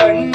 ಕಣ್ಣ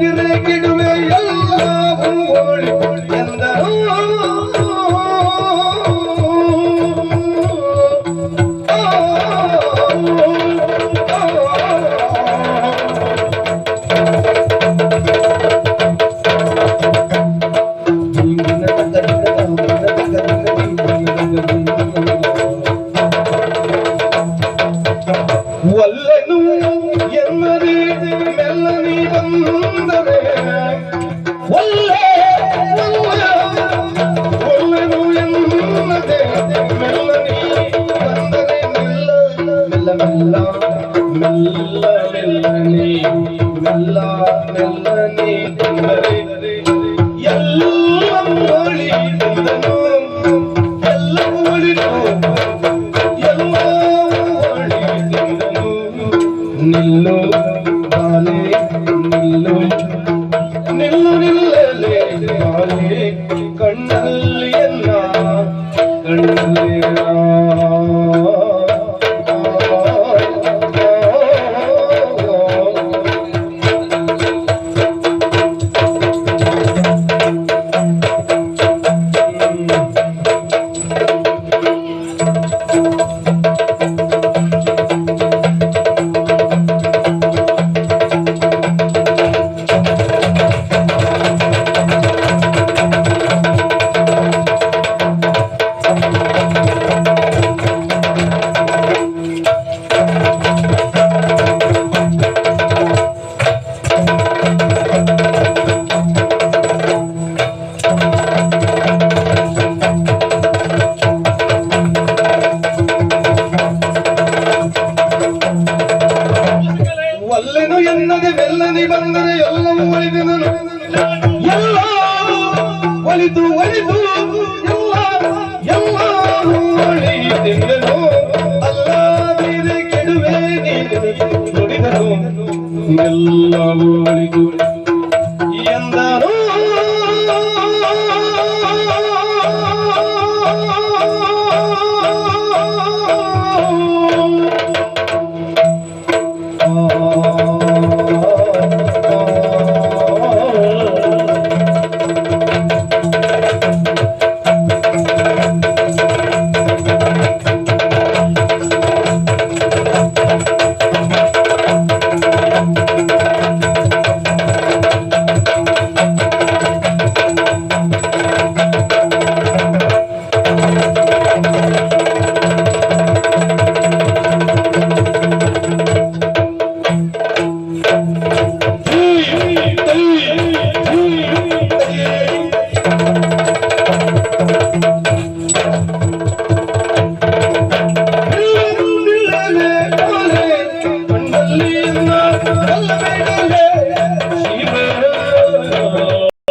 ಗಿರಗಿಡುವೆ ಎಲ್ಲ மெல்ல மெல்ல மெல்ல மெல்ல நீ மெல்ல மெல்ல நீ ಗೆಲ್ಲದೆ ಗೆಲ್ಲದೆ ಬಂದರೆ ಎಲ್ಲವೂ ಒಲಿದನು. ಎಲ್ಲ ಒಲಿದು ಒಲಿದು ಎಲ್ಲ ಎಲ್ಲರೂ ಒಳಿದೆಂದನು ಅಲ್ಲ ನೀರೆ ಕೆಡುವೆ ನೀನು ಎಲ್ಲವೂ